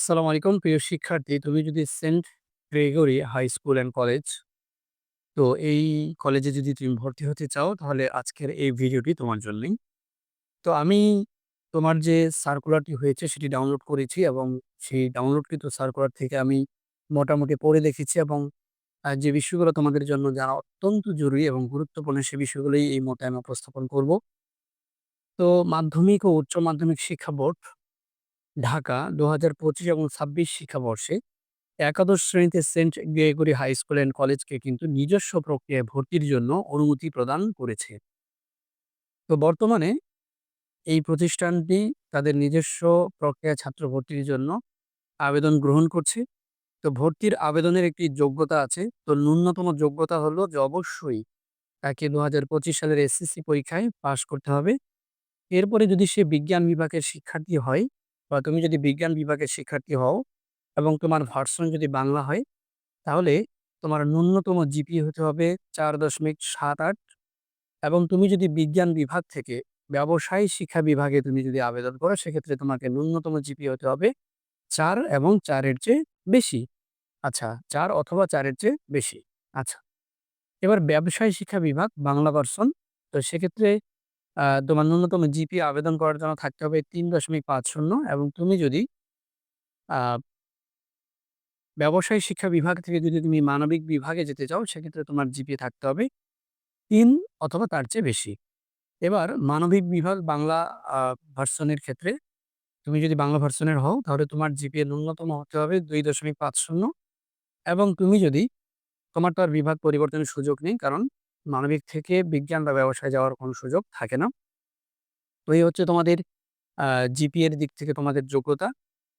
আসসালামু আলাইকুম প্রিয় শিক্ষার্থী। তুমি যদি saint Gregory high school and college, তো এই কলেজে যদি তুমি ভর্তি হতে চাও, তাহলে আজকের এই ভিডিওটি তোমার জন্যই। তো আমি তোমার যে সার্কুলারটি হয়েছে, সেটি ডাউনলোড করেছি এবং সেই ডাউনলোডকৃত সার্কুলার থেকে আমি মোটামুটি পড়ে দেখেছি এবং যে বিষয়গুলো তোমাদের জন্য জানা অত্যন্ত জরুরি এবং গুরুত্বপূর্ণ, সে বিষয়গুলোই এই মতে আমি উপস্থাপন করব। তো মাধ্যমিক ও উচ্চ মাধ্যমিক শিক্ষা বোর্ড ঢাকা ২০২৫ এবং ২৬ শিক্ষাবর্ষে একাদশ শ্রেণীতে saint Gregory high school and কলেজকে কিন্তু নিজস্ব প্রক্রিয়ায় ভর্তির জন্য অনুমতি প্রদান করেছে। তো বর্তমানে এই প্রতিষ্ঠানটি তাদের নিজস্ব প্রক্রিয়া ছাত্র ভর্তির জন্য আবেদন গ্রহণ করছে। তো ভর্তির আবেদনের একটি যোগ্যতা আছে। তো ন্যূনতম যোগ্যতা হলো যে অবশ্যই তাকে ২০২৫ সালের এসএসসি পরীক্ষায় পাশ করতে হবে। এরপরে যদি সে বিজ্ঞান বিভাগের শিক্ষার্থী হয় বা তুমি যদি বিজ্ঞান বিভাগের শিক্ষার্থী হও এবং তোমার ভার্সন যদি বাংলা হয়, তাহলে তোমার ন্যূনতম জিপি হতে হবে ৪.৭৮ এবং তুমি যদি বিজ্ঞান বিভাগ থেকে ব্যবসায় শিক্ষা বিভাগে তুমি যদি আবেদন করো, সেক্ষেত্রে তোমাকে ন্যূনতম জিপি হতে হবে চার এবং চারের চেয়ে বেশি। আচ্ছা চার অথবা চারের চেয়ে বেশি। আচ্ছা। এবার ব্যবসায় শিক্ষা বিভাগ বাংলা ভার্সন, তো সেক্ষেত্রে তোমার ন্যূনতম জিপি আবেদন করার জন্য থাকতে হবে ৩.৫০ এবং তুমি যদি ব্যবসায় শিক্ষা বিভাগ থেকে যদি তুমি মানবিক বিভাগে যেতে চাও, সেক্ষেত্রে তোমার জিপিএ থাকতে হবে তিন অথবা তার চেয়ে বেশি। এবার মানবিক বিভাগ বাংলা ভার্সনের ক্ষেত্রে তুমি যদি বাংলা ভার্সনের হও, তাহলে তোমার জিপিএ ন্যূনতম হতে হবে ২.৫০ এবং তুমি যদি তোমার তো আর বিভাগ পরিবর্তনের সুযোগ নেই, কারণ মানবিক থেকে বিজ্ঞান বা ব্যবসায় যাওয়ার কোনো সুযোগ থাকে না। তো এই হচ্ছে তোমাদের আ জিপিএ এর দিক থেকে তোমাদের যোগ্যতা।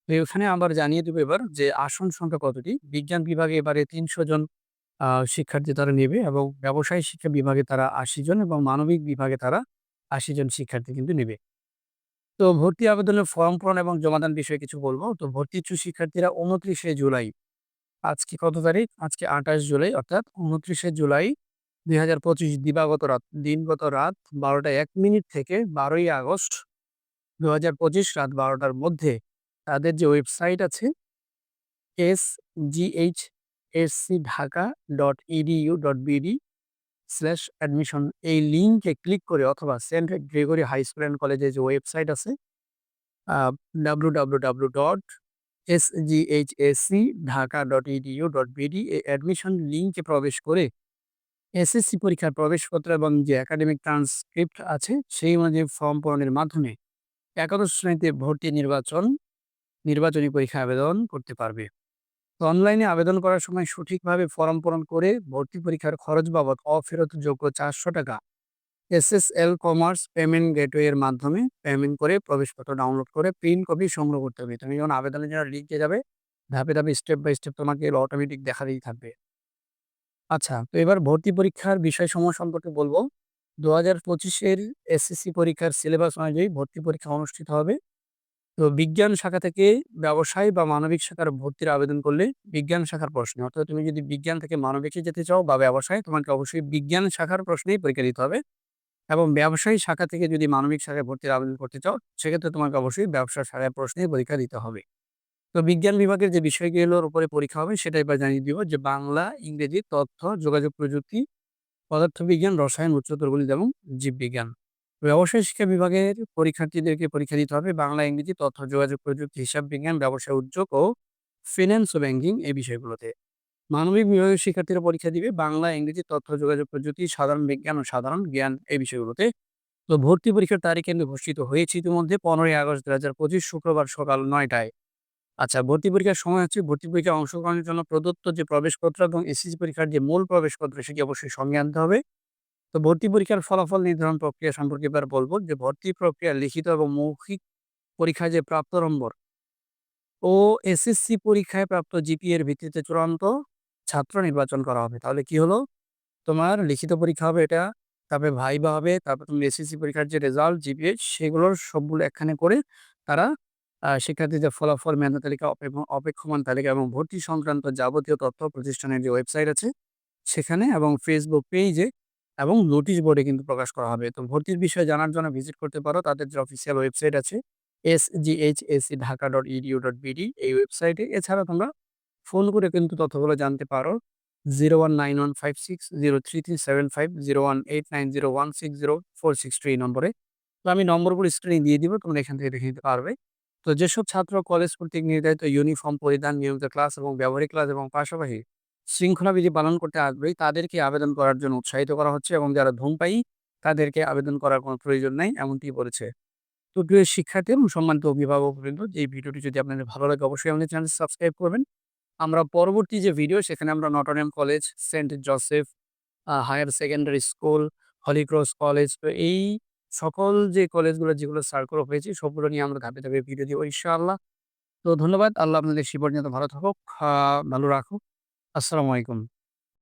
তো এখানে আবার জানিয়ে দেবো এবার যে আসন সংখ্যা কতটি? বিজ্ঞান বিভাগে এবারে ৩০০ জন শিক্ষার্থী তারা নেবে এবং ব্যবসায় শিক্ষা বিভাগে তারা ৮০ জন এবং মানবিক বিভাগে তারা ৮০ জন শিক্ষার্থী কিন্তু নেবে। তো ভর্তি আবেদনের ফর্ম পূরণ এবং জমাদান বিষয়ে কিছু বলব তো ভর্তি ইচ্ছুক শিক্ষার্থীরা ২৯শে জুলাই, আজকে কত তারিখ? আজকে ২৮ জুলাই অর্থাৎ ২৯শে জুলাই ২০২৫ দিবাগত রাত, দিনগত রাত ১২টা ১ মিনিট থেকে ১২ই আগস্ট ২০২৫ রাত ১২টার মধ্যে তাদের যে ওয়েবসাইট আছে sghscdhaka.edu.bd স্ল্যাশ অ্যাডমিশন, এই লিঙ্কে ক্লিক করে অথবা saint Gregory high school and কলেজের যে ওয়েবসাইট আছে, আ www.sghscdhaka.edu.bd এই অ্যাডমিশন লিঙ্কে প্রবেশ করে এসএসসি পরীক্ষার প্রবেশপত্র এবং যে একাডেমিক ট্রান্সক্রিপ্ট আছে সেই অনুযায়ী ফর্ম পূরণের মাধ্যমে একাদশ শ্রেণীতে ভর্তি নির্বাচন নির্বাচনী পরীক্ষায় আবেদন করতে পারবে। তো অনলাইনে আবেদন করার সময় সঠিকভাবে ফর্ম পূরণ করে ভর্তি পরীক্ষার খরচ বাবদ অফেরত যোগ্য অফেরতযোগ্য ৳৪০০ এসএসএল কমার্স পেমেন্ট গেটওয়ে এর মাধ্যমে পেমেন্ট করে প্রবেশপত্র ডাউনলোড করে প্রিন্ট কপি সংগ্রহ করতে হবে। তুমি যখন আবেদনের জন্য লিঙ্কে যাবে ধাপে, ধাপে স্টেপ বাই স্টেপ তোমাকে অটোমেটিক দেখাতেই থাকবে। আচ্ছা, তো এবার ভর্তি পরীক্ষার বিষয় বিষয়সমূহ সম্পর্কে বলব। ২০২৫ এর এসএসসি পরীক্ষার সিলেবাস অনুযায়ী ভর্তি পরীক্ষা অনুষ্ঠিত হবে। তো বিজ্ঞান শাখা থেকে ব্যবসায় বা মানবিক শাখার ভর্তির আবেদন করলে বিজ্ঞান শাখার প্রশ্নে অর্থাৎ তুমি যদি বিজ্ঞান থেকে মানবিকে যেতে চাও বা ব্যবসায় তোমাকে অবশ্যই বিজ্ঞান শাখার প্রশ্নেই পরীক্ষা দিতে হবে এবং ব্যবসায়ী শাখা থেকে যদি মানবিক শাখায় ভর্তির আবেদন করতে চাও সেক্ষেত্রে তোমাকে অবশ্যই ব্যবসা শাখায় প্রশ্নেই পরীক্ষা দিতে হবে তো বিজ্ঞান বিভাগের যে বিষয়গুলোর উপরে পরীক্ষা হবে সেটা এবার জানিয়ে দিব যে বাংলা ইংরেজি তথ্য যোগাযোগ প্রযুক্তি পদার্থবিজ্ঞান রসায়ন উচ্চতর গণিত এবং জীববিজ্ঞান ব্যবসায় শিক্ষা বিভাগের পরীক্ষার্থীদেরকে পরীক্ষা দিতে হবে বাংলা, ইংরেজি, তথ্য যোগাযোগ প্রযুক্তি, হিসাব বিজ্ঞান, ব্যবসায় উদ্যোগ ও ফিন্যান্স ও ব্যাংকিং এই বিষয়গুলোতে। মানবিক বিভাগের শিক্ষার্থীরা পরীক্ষা দিবে বাংলা, ইংরেজি, তথ্য যোগাযোগ প্রযুক্তি, সাধারণ বিজ্ঞান ও সাধারণ জ্ঞান এই বিষয়গুলোতে। তো ভর্তি পরীক্ষার তারিখ কিন্তু ঘোষিত হয়েছে ইতিমধ্যে ১৫ই আগস্ট ২০২৫ শুক্রবার সকাল ৯টায়। আচ্ছা ভর্তি পরীক্ষার সময় হচ্ছে ভর্তি পরীক্ষায় অংশগ্রহণের জন্য প্রদত্ত যে প্রবেশপত্র এবং এসএসসি পরীক্ষার যে মূল প্রবেশপত্র সেটি অবশ্যই সঙ্গে আনতে হবে। তো ভর্তি পরীক্ষার ফলাফল নির্ধারণ প্রক্রিয়া সম্পর্কে এবার বলব যে ভর্তি প্রক্রিয়া লিখিত এবং মৌখিক পরীক্ষায় যে প্রাপ্ত নম্বর ও এসএসসি পরীক্ষায় প্রাপ্ত জিপিএ এর ভিত্তিতে চূড়ান্ত ছাত্র নির্বাচন করা হবে। তাহলে কি হলো? তোমার লিখিত পরীক্ষা হবে এটা, তারপরে ভাইবা হবে, তারপর তুমি এসএসসি পরীক্ষার যে রেজাল্ট জিপিএ সেগুলোর সবগুলো একখানে করে তারা শিক্ষার্থীদের ফলাফল, মেধা তালিকা, অপেক্ষ অপেক্ষমান তালিকা এবং ভর্তি সংক্রান্ত যাবতীয় তথ্য প্রতিষ্ঠানের যে ওয়েবসাইট আছে সেখানে এবং ফেসবুক পেজে এবং নোটিশ বোর্ডে কিন্তু প্রকাশ করা হবে। তো ভর্তির বিষয়ে জানার জন্য ভিজিট করতে পারো তাদের যে অফিসিয়াল ওয়েবসাইট আছে SGHSC Dhaka dot edu dot BD এই ওয়েবসাইটে। এছাড়া তোমরা ফোন করে কিন্তু তথ্যগুলো জানতে পারো 01915603375 01890160463 এই নম্বরে। তো আমি নম্বরগুলো স্ক্রিনে দিয়ে দিব। তোমরা এখান থেকে দেখে নিতে পারবে। তো যেসব ছাত্র কলেজ কর্তৃক নির্ধারিত ইউনিফর্ম পরিধান, নিয়মিত ক্লাস এবং ব্যবহারিক ক্লাস এবং পাশাপাশি শৃঙ্খলাবিধি পালন করতে আগ্রহী তাদেরকে আবেদন করার জন্য উৎসাহিত করা হচ্ছে এবং যারা ধূমপায়ী তাদেরকে আবেদন করার কোনো প্রয়োজন নাই এমনটি বলেছে। তো প্রিয় শিক্ষার্থী এবং সম্মানিত অভিভাবকবৃন্দ এই ভিডিওটি যদি আপনাদের ভালো লাগে অবশ্যই আমাদের চ্যানেল সাবস্ক্রাইব করবেন। আমরা পরবর্তী যে ভিডিও সেখানে আমরা Notre Dame college, saint Joseph higher secondary school, Holy Cross college তো এই সকল যে কলেজগুলো যেগুলো সার্কুল হয়েছে সবগুলো নিয়ে আমরা ধাপে, ধাপে ভিডিও দিব ইনশাআল্লাহ। তো ধন্যবাদ। আল্লাহ আপনাদের সে ভালো থাকুক, ভালো রাখুক। আসসালামু আলাইকুম।